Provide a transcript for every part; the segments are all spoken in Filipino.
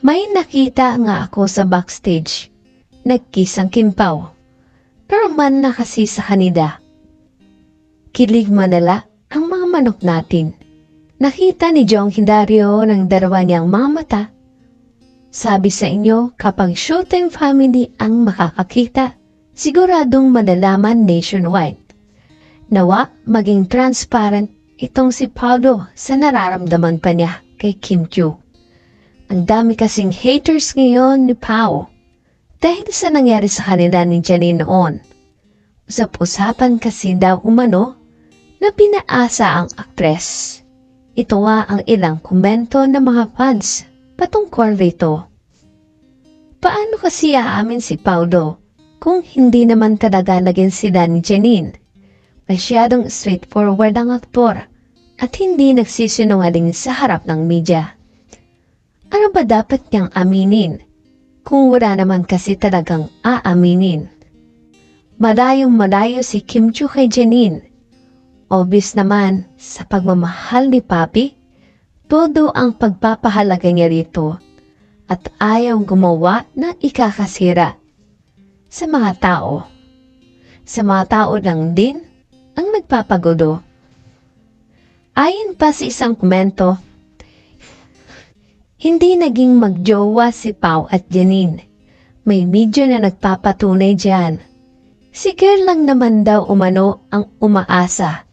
May nakita nga ako sa backstage. Nagkisang kimpaw. Pero man na kasi sa kanida. Kilig manala ang mga manok natin. Nakita ni Jong Hindario ng dalawa niyang mga mata. Sabi sa inyo, kapag shooting family ang makakakita, siguradong madalaman nationwide. Nawa, maging transparent itong si Paulo sa nararamdaman pa niya kay Kim Chiu. Ang dami kasing haters ngayon ni Pao dahil sa nangyari sa kanila ni Janine noon. Usap-usapan kasi daw umano na pinaasa ang aktres. Ito nga ang ilang komento ng mga fans patungkol rito. Paano kasi aamin si Paulo kung hindi naman talaga naging sila ni Janine? Masyadong straightforward ang aktor at hindi nagsisinungaling sa harap ng media. Ano ba dapat niyang aminin kung wala naman kasi talagang aaminin? Malayong malayo si Kim Chu kay Janine. Obvious naman sa pagmamahal ni Papi, todo ang pagpapahalaga niya rito at ayaw gumawa ng ikakasira sa mga tao. Sa mga tao lang din ang nagpapagulo. Ayon pa sa isang komento, hindi naging magjowa si Pau at Janine. May video na nagpapatunay diyan. Si girl lang naman daw umano ang umaasa.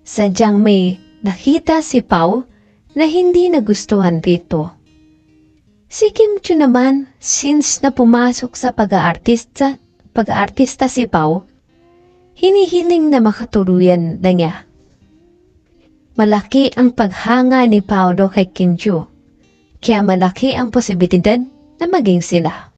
Sadyang may nakita si Pau na hindi nagustuhan rito. Si Kim Chu naman, since na pumasok sa pag-aartista, pag-aartista si Pau, hinihiling na makatuluyan na niya. Malaki ang paghanga ni Paolo kay Kim Chu, kaya malaki ang posibilidad na maging sila.